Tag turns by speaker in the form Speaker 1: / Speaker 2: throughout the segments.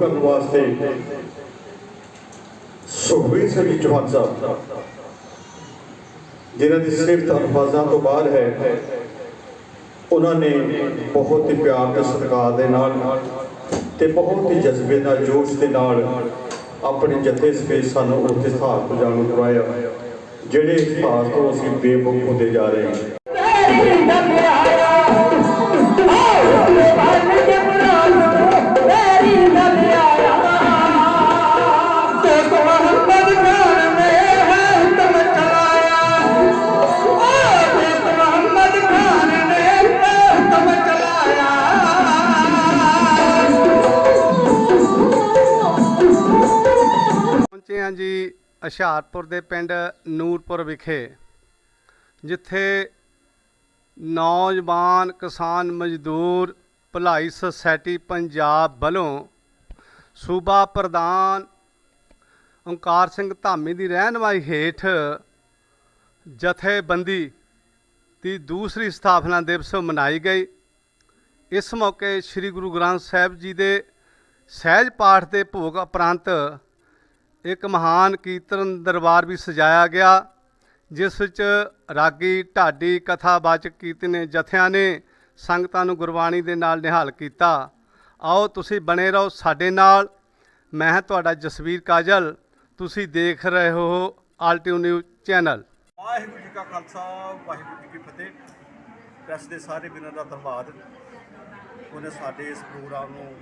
Speaker 1: ਕਰਨ ਵਾਸਤੇ। ਸੁਖਬੀਰ ਸਿੰਘ ਚੌਹਾਨ ਸਾਹਿਬ ਜਿਨ੍ਹਾਂ ਦੀ ਸਿਫਤ ਅਲਫਾਜ਼ਾਂ ਤੋਂ ਬਾਹਰ ਹੈ, ਉਹਨਾਂ ਨੇ ਬਹੁਤ ਹੀ ਪਿਆਰ ਤੇ ਸਤਿਕਾਰ ਦੇ ਨਾਲ ਤੇ ਬਹੁਤ ਹੀ ਜਜ਼ਬੇ ਦਾ ਜੋਸ਼ ਦੇ ਨਾਲ ਆਪਣੇ ਜਥੇ ਸਪੇਸ ਸਾਨੂੰ ਉੱਥੇ ਸਥਾਨ ਤੋਂ ਜਾਣੂ ਕਰਵਾਇਆ ਜਿਹੜੇ ਸਥਾਨ ਤੋਂ ਅਸੀਂ ਬੇਮੁਖ ਹੁੰਦੇ ਜਾ ਰਹੇ ਹਾਂ।
Speaker 2: ਹੁਸ਼ਿਆਰਪੁਰ ਦੇ ਪਿੰਡ ਨੂਰਪੁਰ ਵਿਖੇ, ਜਿੱਥੇ ਨੌਜਵਾਨ ਕਿਸਾਨ ਮਜ਼ਦੂਰ ਭਲਾਈ ਸੁਸਾਇਟੀ ਪੰਜਾਬ ਵੱਲੋਂ ਸੂਬਾ ਪ੍ਰਧਾਨ ਓਂਕਾਰ ਸਿੰਘ ਧਾਮੀ ਦੀ ਰਹਿਨਮਾਈ ਹੇਠ ਜਥੇਬੰਦੀ ਦੀ ਦੂਸਰੀ ਸਥਾਪਨਾ ਦਿਵਸ ਮਨਾਈ ਗਈ। ਇਸ ਮੌਕੇ ਸ੍ਰੀ ਗੁਰੂ ਗ੍ਰੰਥ ਸਾਹਿਬ ਜੀ ਦੇ ਸਹਿਜ ਪਾਠ ਦੇ ਭੋਗ ਉਪਰੰਤ ਇੱਕ ਮਹਾਨ ਕੀਰਤਨ ਦਰਬਾਰ ਵੀ ਸਜਾਇਆ ਗਿਆ, ਜਿਸ ਵਿੱਚ ਰਾਗੀ ਢਾਡੀ ਕਥਾਵਾਚਕ ਕੀਰਤਨ ਜਥਿਆਂ ਨੇ ਸੰਗਤਾਂ ਨੂੰ ਗੁਰਬਾਣੀ ਦੇ ਨਾਲ ਨਿਹਾਲ ਕੀਤਾ। ਆਓ ਤੁਸੀਂ ਬਣੇ ਰਹੋ ਸਾਡੇ ਨਾਲ। ਮੈਂ ਤੁਹਾਡਾ ਜਸਵੀਰ ਕਾਜਲ। ਤੁਸੀਂ ਦੇਖ ਰਹੇ ਹੋ ਆਲਟੀਓ ਨਿਊਜ਼ ਚੈਨਲ
Speaker 1: ਵਾਹਿਗੁਰੂ ਜੀ ਕਾ ਖਾਲਸਾ, ਵਾਹਿਗੁਰੂ ਜੀ ਕੀ ਫਤਿਹ। ਪ੍ਰੈਸ ਦੇ ਸਾਰੇ ਵੀਰਾਂ ਦਾ ਧੰਨਵਾਦ। ਉਹਨੇ ਸਾਡੇ ਇਸ ਪ੍ਰੋਗਰਾਮ ਨੂੰ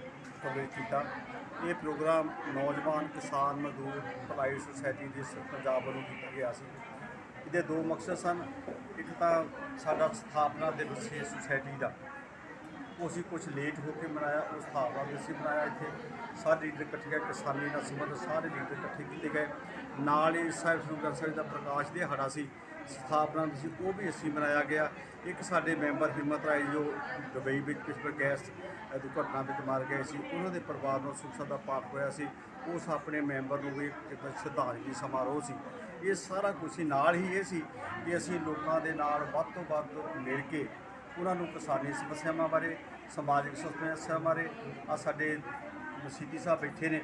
Speaker 1: ਕਵਰੇਜ ਕੀਤਾ। ਇਹ ਪ੍ਰੋਗਰਾਮ ਨੌਜਵਾਨ, ਕਿਸਾਨ, ਮਜ਼ਦੂਰ, ਭਲਾਈ ਸੁਸਾਇਟੀ ਦੇ ਪੰਜਾਬ ਵੱਲੋਂ ਕੀਤਾ ਗਿਆ ਸੀ। ਇਹਦੇ ਦੋ ਮਕਸਦ ਸਨ। ਇੱਕ ਤਾਂ ਸਾਡਾ ਸਥਾਪਨਾ ਦਿਵਸ ਸੀ ਸੁਸਾਇਟੀ ਦਾ। ਉਹ ਅਸੀਂ ਕੁਝ ਲੇਟ ਹੋ ਕੇ ਮਨਾਇਆ ਉਸ ਸਥਾਪਨਾ ਦਿਵਸ ਹੀ ਮਨਾਇਆ ਇੱਥੇ। ਸਾਰੇ ਲੀਡਰ ਇਕੱਠੇ ਗਏ, ਕਿਸਾਨੀ ਨਾਲ ਸੰਬੰਧਿਤ ਸਾਰੇ ਲੀਡਰ ਇਕੱਠੇ ਕੀਤੇ ਗਏ। ਨਾਲ ਹੀ ਸਾਹਿਬ ਸ੍ਰੀ ਗ੍ਰੰਥ ਸਾਹਿਬ ਦਾ ਪ੍ਰਕਾਸ਼ ਦਿਹਾੜਾ ਸੀ। ਸਥਾਪਨਾ ਦਿਵਸ ਸੀ, ਉਹ ਵੀ ਅਸੀਂ ਮਨਾਇਆ ਗਿਆ। ਇੱਕ ਸਾਡੇ ਮੈਂਬਰ ਹਿੰਮਤ ਰਾਏ ਜੋ ਦੁਬਈ ਵਿੱਚ ਪਿਛਲੇ ਗੈਸ ਦੁਰਘਟਨਾ ਵਿੱਚ ਮਾਰ ਗਏ ਸੀ। ਉਹਨਾਂ ਦੇ ਪਰਿਵਾਰ ਨੂੰ ਸੁੱਖ ਦਾ ਪਾਠ ਹੋਇਆ ਸੀ। ਉਸ ਆਪਣੇ ਮੈਂਬਰ ਨੂੰ ਵੀ ਇੱਕ ਸ਼ਰਧਾਂਜਲੀ ਸਮਾਰੋਹ ਸੀ। ਇਹ ਸਾਰਾ ਕੁਝ ਸੀ, ਨਾਲ ਹੀ ਇਹ ਸੀ ਕਿ ਅਸੀਂ ਲੋਕਾਂ ਦੇ ਨਾਲ ਵੱਧ ਤੋਂ ਵੱਧ ਮਿਲ ਕੇ ਉਹਨਾਂ ਨੂੰ ਕਿਸਾਨੀ ਸਮੱਸਿਆਵਾਂ ਬਾਰੇ, ਸਮਾਜਿਕ ਸਮੱਸਿਆਵਾਂ ਬਾਰੇ ਆ ਸਾਡੇ ਮਸੀਦੀ ਸਾਹਿਬ ਬੈਠੇ ਨੇ,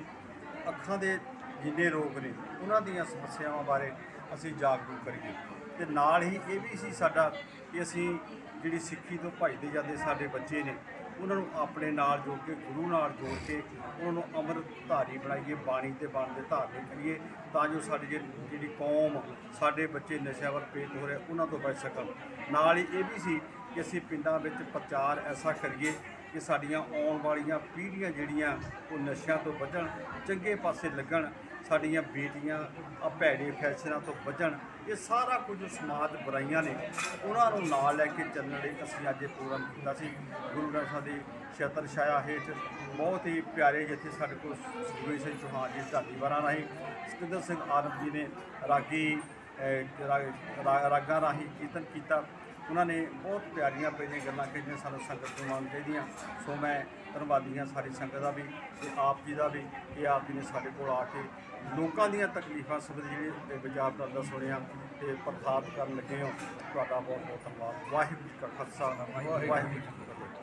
Speaker 1: ਅੱਖਾਂ ਦੇ ਜਿੰਨੇ ਰੋਗ ਨੇ, ਉਹਨਾਂ ਦੀਆਂ ਸਮੱਸਿਆਵਾਂ ਬਾਰੇ ਅਸੀਂ ਜਾਗਰੂਕ ਕਰੀਏ। ਤੇ ਨਾਲ ਹੀ ਇਹ ਵੀ ਸੀ ਸਾਡਾ ਕਿ ਅਸੀਂ ਜਿਹੜੀ ਸਿੱਖੀ ਤੋਂ ਭਜਦੇ ਜਾਂਦੇ ਸਾਡੇ ਬੱਚੇ ਨੇ, ਉਹਨਾਂ ਨੂੰ ਆਪਣੇ ਨਾਲ ਜੋੜ ਕੇ, ਗੁਰੂ ਨਾਲ ਜੋੜ ਕੇ ਉਹਨਾਂ ਨੂੰ ਅੰਮ੍ਰਿਤਧਾਰੀ ਬਣਾਈਏ, ਬਾਣੀ ਤੇ ਬਾਣ ਦੇ ਧਾਰਨੇ ਕਰੀਏ, ਤਾਂ ਜੋ ਸਾਡੀ ਜਿਹੜੀ ਜਿਹੜੀ ਕੌਮ, ਸਾਡੇ ਬੱਚੇ ਨਸ਼ਿਆਂ ਵੱਲ ਪੇਟ ਹੋ ਰਹੇ, ਉਹਨਾਂ ਤੋਂ ਬਚ ਸਕਣ। ਨਾਲ ਹੀ ਇਹ ਵੀ ਸੀ ਕਿ ਅਸੀਂ ਪਿੰਡਾਂ ਵਿੱਚ ਪ੍ਰਚਾਰ ਐਸਾ ਕਰੀਏ ਕਿ ਸਾਡੀਆਂ ਆਉਣ ਵਾਲੀਆਂ ਪੀੜ੍ਹੀਆਂ ਜਿਹੜੀਆਂ, ਉਹ ਨਸ਼ਿਆਂ ਤੋਂ ਬਚਣ ਚੰਗੇ ਪਾਸੇ ਲੱਗਣ, ਸਾਡੀਆਂ ਬੇਟੀਆਂ ਆ ਭੈੜੇ ਫੈਸ਼ਨਾਂ ਤੋਂ ਬਚਣ ਇਹ ਸਾਰਾ ਕੁਝ ਸਮਾਜ ਬੁਰਾਈਆਂ ਨੇ। ਉਹਨਾਂ ਨੂੰ ਨਾਲ ਲੈ ਕੇ ਚੱਲਣ ਲਈ ਅਸੀਂ ਅੱਜ ਇਹ ਪ੍ਰੋਗਰਾਮ ਕੀਤਾ ਸੀ। ਗੁਰੂ ਗ੍ਰੰਥ ਸਾਹਿਬ ਦੀ ਛਤਰ ਛਾਇਆ ਹੇਠ ਬਹੁਤ ਹੀ ਪਿਆਰੇ ਜਿੱਥੇ ਸਾਡੇ ਕੋਲ ਸੁਖਬੀਰ ਸਿੰਘ ਚੌਹਾਨ ਜੀ ਢਾਡੀ ਰਾਹੀਂ ਸਤਿੰਦਰ ਸਿੰਘ ਆਨੰਦ ਜੀ ਨੇ ਰਾਗੀ, ਰਾਗਾਂ ਰਾਹੀਂ ਕੀਰਤਨ ਕੀਤਾ। ਉਹਨਾਂ ਨੇ ਬਹੁਤ ਪਿਆਰੀਆਂ ਪਿਆਰੀਆਂ ਗੱਲਾਂ ਕਹੀਆਂ, ਸਾਨੂੰ ਸੰਗਤ ਨੂੰ ਮੰਨ ਚਾਹੀਦੀਆਂ। ਸੋ ਮੈਂ ਧੰਨਵਾਦੀ ਹਾਂ ਸਾਰੀ ਸੰਗਤ ਦਾ ਵੀ ਤੇ ਆਪ ਜੀ ਦਾ ਵੀ ਕਿ ਆਪ ਜੀ ਨੇ ਸਾਡੇ ਕੋਲ ਆ ਕੇ ਲੋਕਾਂ ਦੀਆਂ ਤਕਲੀਫਾਂ ਸੰਬੰਧੀ ਜਿਹੜੇ ਵਿਚਾਰ ਕਰਦਾ ਸੁਣਿਆ ਤੇ ਪ੍ਰਤਾਪ ਕਰਨ ਲੱਗੇ ਹੋ। ਤੁਹਾਡਾ ਬਹੁਤ ਬਹੁਤ ਧੰਨਵਾਦ। ਵਾਹਿਗੁਰੂ ਜੀ ਕਾ ਖਾਲਸਾ, ਵਾਹਿਗੁਰੂ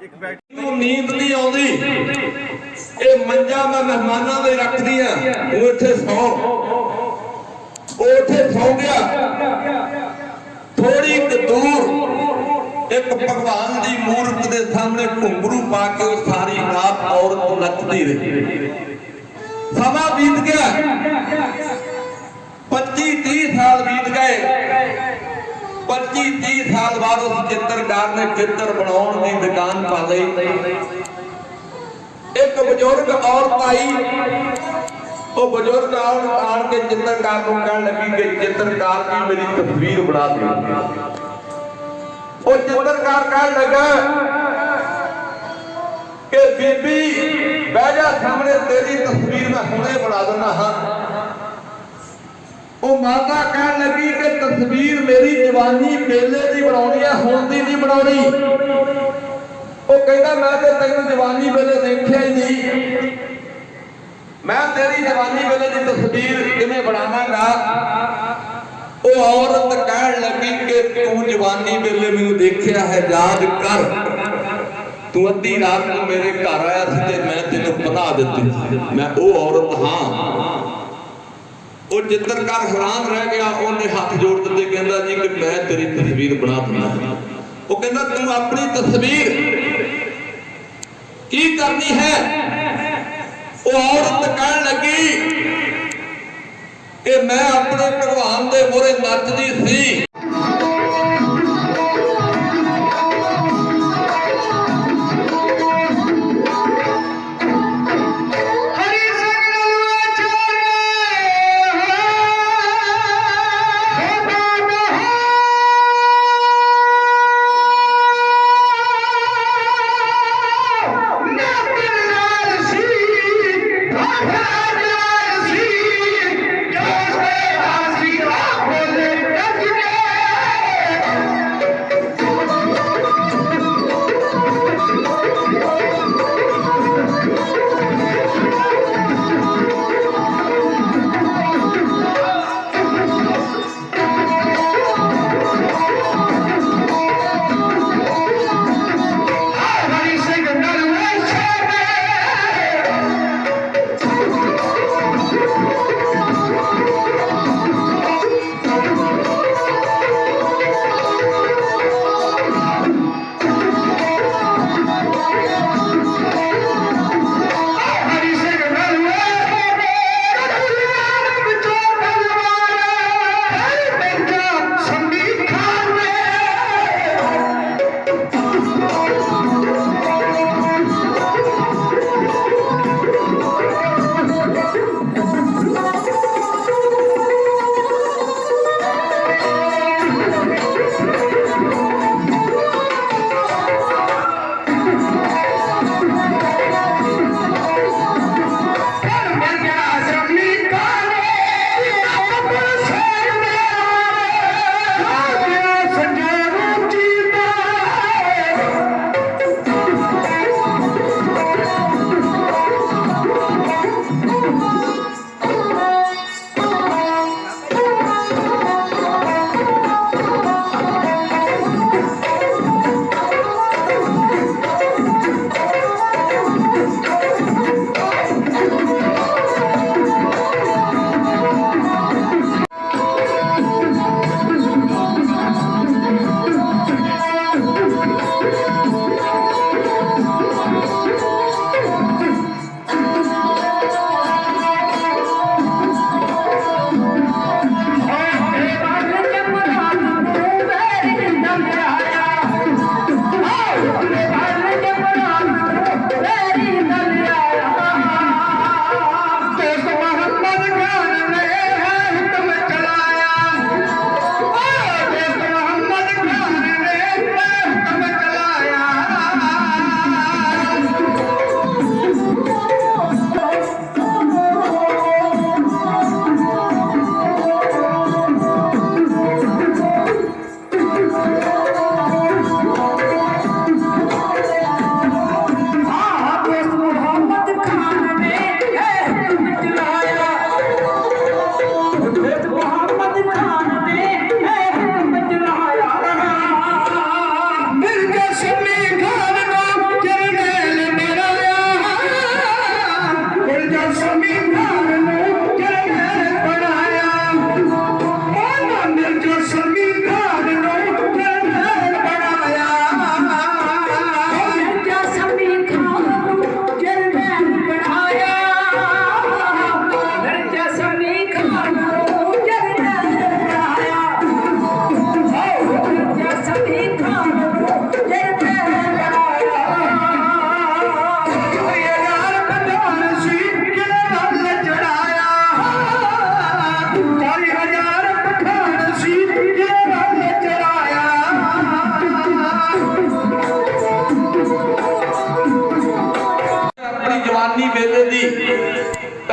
Speaker 1: ਇੱਕ ਬੈਠ
Speaker 3: ਨੂੰ ਨੀਂਦ ਨਹੀਂ ਆਉਂਦੀ। ਇਹ ਮੰਜਾ ਮੈਂ ਮਹਿਮਾਨਾਂ ਦੇ ਰੱਖਦੀ ਆ। ਉਹ ਇੱਥੇ ਸੌ। ਉਹ ਉੱਥੇ ਸੌ ਗਿਆ। ਥੋੜੀ ਦੂਰ ਇੱਕ ਭਗਵਾਨ ਦੀ ਮੂਰਤ ਦੇ ਸਾਹਮਣੇ ਘੁੰਗਰੂ ਪਾ ਕੇ ਉਹ ਸਾਰੀ ਰਾਤ ਔਰਤ ਨੱਚਦੀ ਰਹੀ। ਸਮਾਂ ਬੀਤ ਗਿਆ। 25 30 ਸਾਲ ਬੀਤ ਗਏ। 25 30 ਸਾਲ ਬਾਅਦ ਉਸ ਚਿੱਤਰਕਾਰ ਨੇ ਚਿੱਤਰ ਬਣਾਉਣ ਦੀ ਦੁਕਾਨ ਪਾ ਲਈ। ਇੱਕ ਬਜ਼ੁਰਗ ਔਰਤ ਆਈ। ਉਹ ਬਜ਼ੁਰਗ ਆਉਣ ਆਣ ਕੇ ਚਿੱਤਰਕਾਰ ਨੂੰ ਕਹਿਣ ਲੱਗੀ ਕਿ ਚਿੱਤਰਕਾਰ ਦੀ ਮੇਰੀ ਤਸਵੀਰ ਬਣਾ ਦਿਓ। ਉਹ ਚਿੱਤਰਕਾਰ ਕਹਿਣ ਲੱਗਾ ਕਿ ਬੀਬੀ, ਬਹਿ ਜਾ ਸਾਹਮਣੇ, ਤੇਰੀ ਤਸਵੀਰ ਮੈਂ ਹੁਣੇ ਬਣਾ ਦਿੰਦਾ ਹਾਂ। ਉਹ ਮਾਤਾ ਕਹਿਣ ਲੱਗੀ ਕਿ ਤਸਵੀਰ ਮੇਰੀ ਜਵਾਨੀ ਵੇਲੇ ਦੀ ਬਣਾਉਣੀ ਹੈ ਹੁਣ ਦੀ ਨਹੀਂ ਬਣਾਉਣੀ। ਉਹ ਕਹਿੰਦਾ, ਮੈਂ ਤੇ ਤੈਨੂੰ ਜਵਾਨੀ ਵੇਲੇ ਦੇਖਿਆ ਹੀ ਨਹੀਂ। ਮੈਂ ਤੇਰੀ ਜਵਾਨੀ ਵੇਲੇ ਦੀ ਤਸਵੀਰ ਕਿਵੇਂ ਬਣਾਵਾਂਗਾ? ਉਹ ਔਰਤ ਕਹਿਣ ਲੱਗੀ ਕਿ ਤੂੰ ਜਵਾਨੀ ਵੇਲੇ ਮੈਨੂੰ ਦੇਖਿਆ ਹੈ, ਯਾਦ ਕਰ।
Speaker 4: ਤੂੰ ਅੱਧੀ ਰਾਤ ਨੂੰ ਮੇਰੇ ਘਰ ਆਇਆ ਸੀ ਤੇ ਮੈਂ ਤੈਨੂੰ ਬਣਾ ਦਿੱਤੀ। ਮੈਂ ਉਹ ਔਰਤ ਹਾਂ। ਉਹ ਚਿੱਤਰਕਾਰ ਹੈਰਾਨ ਰਹਿ ਗਿਆ। ਉਹਨੇ ਹੱਥ ਜੋੜ ਦਿੱਤੇ, ਕਹਿੰਦਾ ਜੀ ਕਿ ਮੈਂ ਤੇਰੀ ਤਸਵੀਰ ਬਣਾ ਦਿੰਦਾ। ਉਹ ਕਹਿੰਦਾ, ਤੂੰ ਆਪਣੀ ਤਸਵੀਰ ਕੀ ਕਰਨੀ ਹੈ? ਉਹ ਔਰਤ ਕਹਿਣ ਲੱਗੀ ਕਿ ਮੈਂ ਆਪਣੇ ਭਗਵਾਨ ਦੇ ਮੂਹਰੇ ਨੱਚਦੀ ਸੀ।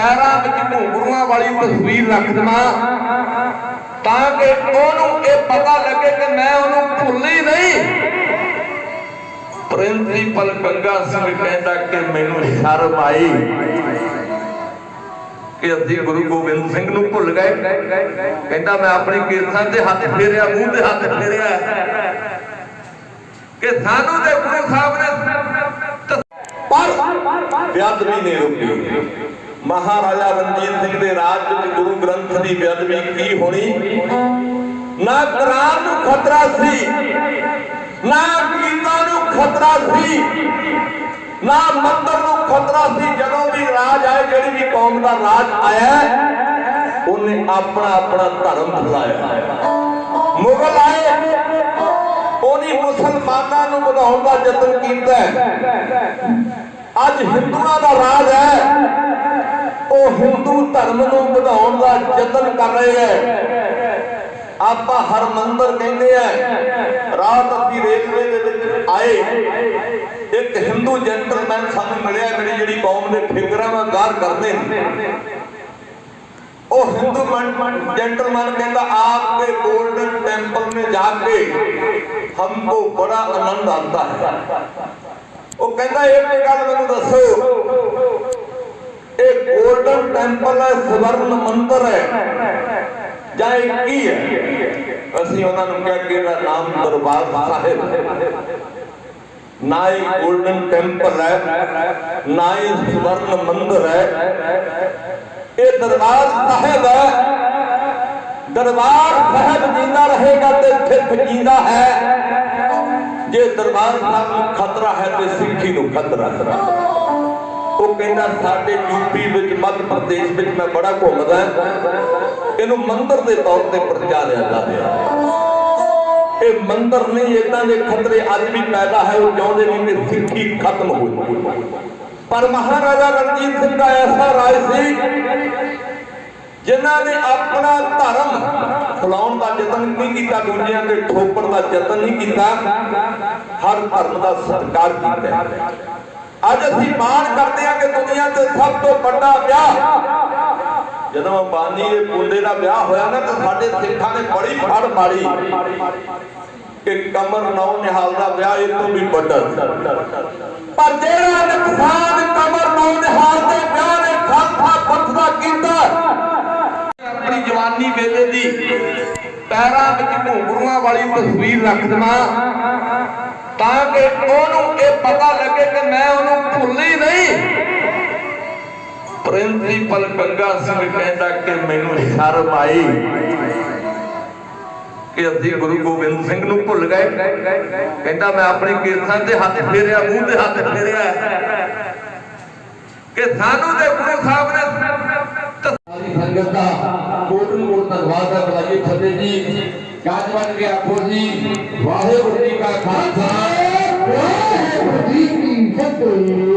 Speaker 4: ਪੈਰਾਂ ਵਿੱਚ ਘੁੰਗਰੂਆਂ ਵਾਲੀ ਤਸਵੀਰ ਰੱਖ ਦਵਾਂ ਤਾਂ ਕਿ ਉਹਨੂੰ ਇਹ ਪਤਾ ਲੱਗੇ ਕਿ ਮੈਂ ਉਹਨੂੰ ਭੁੱਲੀ ਨਹੀਂ। ਪ੍ਰਿੰਸੀਪਲ ਗੰਗਾ ਸਿੰਘ ਕਹਿੰਦਾ ਕਿ ਮੈਨੂੰ ਸ਼ਰਮ ਆਈ ਕਿ ਅਸੀਂ ਗੁਰੂ ਗੋਬਿੰਦ ਸਿੰਘ ਨੂੰ ਭੁੱਲ ਗਏ। ਕਹਿੰਦਾ ਮੈਂ ਆਪਣੀ ਕੀਰਤਾਂ ਤੇ ਹੱਥ ਫੇਰਿਆ, ਮੂੰਹ ਤੇ ਹੱਥ ਫੇਰਿਆ। ਕਿ ਸਾਨੂੰ ਤੇ ਗੁਰੂ ਸਾਹਿਬ ਨੇ
Speaker 3: ਪਰ ਬੇਅਦਬੀ ਨਹੀਂ ਰੁਕੀ। ਮਹਾਰਾਜਾ ਰਣਜੀਤ ਸਿੰਘ ਦੇ ਰਾਜ ਵਿੱਚ ਗੁਰੂ ਗ੍ਰੰਥ ਦੀ ਬੇਅਦਬੀ ਕੀ ਹੋਣੀ? ਨਾ ਕੁਰਾਨ ਨੂੰ ਖਤਰਾ ਸੀ, ਨਾ ਗੀਤਾ ਨੂੰ ਖਤਰਾ ਸੀ, ਨਾ ਮੰਦਰ ਨੂੰ ਖਤਰਾ ਸੀ। ਜਦੋਂ ਵੀ ਰਾਜ ਆਏ, ਜਿਹੜੀ ਵੀ ਕੌਮ ਦਾ ਰਾਜ ਆਇਆ, ਉਹਨੇ ਆਪਣਾ ਆਪਣਾ ਧਰਮ ਫੈਲਾਇਆ। ਮੁਗਲ ਆਏ, ਉਹਨੇ ਮੁਸਲਮਾਨਾਂ ਨੂੰ ਵਧਾਉਣ ਦਾ ਯਤਨ ਕੀਤਾ। ਅੱਜ ਹਿੰਦੂਆਂ ਦਾ ਰਾਜ ਹੈ। ਉਹ ਹਿੰਦੂ ਧਰਮ ਨੂੰ ਵਧਾਉਣ ਦਾ ਯਤਨ ਕਰ ਰਹੇ ਹੈ ਆਪਾਂ ਹਰਮੰਦਰ ਕਹਿੰਦੇ ਆ ਰਾਤ ਅਸੀਂ ਰੇਲਵੇ ਦੇ ਵਿੱਚ ਆਏ ਇੱਕ ਹਿੰਦੂ ਜੈਂਟਲਮੈਨ ਸਾਨੂੰ ਮਿਲਿਆ ਮੇਰੀ ਜਿਹੜੀ ਕੌਮ ਦੇ ਫਿਕਰਾਂ ਨਾਲ ਗਾਰ ਕਰਦੇ ਨੇ ਉਹ हिंदू जेंटलमैन कहता आपके गोल्डन टेंपल में जाके हमको बड़ा आनंद आता है ਉਹ ਕਹਿੰਦਾ ਇੱਕ ਗੱਲ ਮੈਨੂੰ ਦੱਸੋ ਇਹ 골ਡਨ ਟੈਂਪਲ ਹੈ, ਸਵਰਨ ਮੰਦਰ ਹੈ। ਜਾਂ ਇਹ ਕੀ ਹੈ? ਅਸੀਂ ਉਹਨਾਂ ਨੂੰ ਕਿਹਾ ਕਿ ਇਹਦਾ ਨਾਮ ਦਰਬਾਰ ਸਾਹਿਬ। ਹੈ ਨਾ ਹੀ 골ਡਨ ਟੈਂਪਲ ਹੈ, ਨਾ ਹੀ ਸਵਰਨ ਮੰਦਰ ਹੈ। ਇਹ ਦਰਬਾਰ ਸਾਹਿਬ ਹੈ। ਦਰਬਾਰ ਸਾਹਿਬ ਜਿੰਦਾ ਰਹੇਗਾ ਤੇ ਸਿੱਖ ਜਿੰਦਾ ਹੈ। ਜੇ ਦਰਬਾਰ ਸਾਹਿਬ ਨੂੰ ਖਤਰਾ ਹੈ ਤੇ ਸਿੱਖੀ ਨੂੰ ਖਤਰਾ ਹੈ। ਉਹ ਕਹਿੰਦਾ ਸਾਡੇ ਯੂਪੀ ਵਿੱਚ, ਮੱਧ ਪ੍ਰਦੇਸ਼ ਵਿੱਚ ਮੈਂ ਬੜਾ ਘੁੰਮਦਾ ਇਹਨੂੰ ਮੰਦਰ ਦੇ ਤੌਰ ਤੇ ਪ੍ਰਚਾਰਿਆ ਜਾ ਇਹ ਮੰਦਰ ਨਹੀਂ ਇਦਾਂ ਦੇ ਖਤਰੇ ਅੱਜ ਵੀ ਪੈਦਾ ਹੈ, ਉਹ ਚਾਹੁੰਦੇ ਨੇ ਕਿ ਸਿੱਖੀ ਖਤਮ ਹੋ ਜਾਵੇ ਪਰ ਮਹਾਰਾਜਾ ਰਣਜੀਤ ਸਿੰਘ ਦਾ ਐਸਾ ਰਾਜ ਸੀ, ਜਿਨ੍ਹਾਂ ਨੇ ਆਪਣਾ ਧਰਮ ਫਲਾਉਣ ਦਾ ਯਤਨ ਨਹੀਂ ਕੀਤਾ ਦੂਜਿਆਂ ਦੇ ਠੋਕਣ ਦਾ ਯਤਨ ਨਹੀਂ ਕੀਤਾ। ਹਰ ਧਰਮ ਦਾ ਸਤਿਕਾਰ ਕੀਤਾ। ਅੱਜ ਅਸੀਂ ਮਾਣ ਕਰਦੇ ਹਾਂ ਕਿ ਦੁਨੀਆ ਤੇ ਸਭ ਤੋਂ ਵੱਡਾ ਵਿਆਹ ਜਦੋਂ ਅੰਬਾਨੀ ਦੇ ਪੁੰਡੇ ਦਾ ਵਿਆਹ ਹੋਇਆ ਨਾ, ਤਾਂ ਸਾਡੇ ਸਿੱਖਾਂ ਨੇ ਬੜੀ ਫੜ ਮਾਰੀ ਕਿ ਕਮਰ ਨੌ ਨਿਹਾਲ ਦਾ ਵਿਆਹ ਇਹ ਤੋਂ ਵੀ ਵੱਡਾ ਸੀ। ਪਰ ਜਿਹੜਾ ਨੁਕਸਾਨ ਕਮਰ ਨੌ ਨਿਹਾਲ ਦੇ ਵਿਆਹ ਨੇ ਖਾਲਸਾ ਪੰਥ ਦਾ ਕੀਤਾ, ਆਪਣੀ ਜਵਾਨੀ ਵੇਲੇ ਦੀ ਪੈਰਾਂ ਵਿੱਚ ਘੁੰਗਰੂਆਂ ਵਾਲੀ ਤਸਵੀਰ ਰੱਖ ਦੇਵਾਂ। ਤਾਂ ਕਿ ਉਹਨੂੰ ਇਹ ਪਤਾ ਲੱਗੇ ਕਿ ਮੈਂ ਉਹਨੂੰ ਭੁੱਲੀ ਨਹੀਂ। ਪ੍ਰਿੰਸੀਪਲ ਗੰਗਾ ਸਿੰਘ ਕਹਿੰਦਾ ਕਿ ਮੈਨੂੰ ਸ਼ਰਮ ਆਈ ਕਿ ਅਸੀਂ ਗੁਰੂ ਗੋਬਿੰਦ ਸਿੰਘ ਨੂੰ ਭੁੱਲ ਗਏ। ਕਹਿੰਦਾ, ਮੈਂ ਆਪਣੀ ਕੇਸਾਂ ਤੇ ਹੱਥ ਫੇਰਿਆ, ਮੂੰਹ ਤੇ ਹੱਥ ਫੇਰਿਆ ਕਿ ਸਾਨੂੰ ਤੇ ਗੁਰੂ ਸਾਹਿਬ ਨੇ ਸਾਰੀ ਸੰਗਤ ਦਾ ਕੋਟ ਕੋਟ ਧੰਨਵਾਦ ਹੈ ਬੁਲਾਈਏ। ਫਤਿਹ ਜੀ ਕਾਜ ਬਣ ਕੇ ਆਖੋ ਵਾਹਿਗੁਰੂ ਜੀ ਕਾ ਖਾਲਸਾ।
Speaker 5: ਵਾਹਿਗੁਰੂ ਜੀ ਕੀ ਫਤਿਹ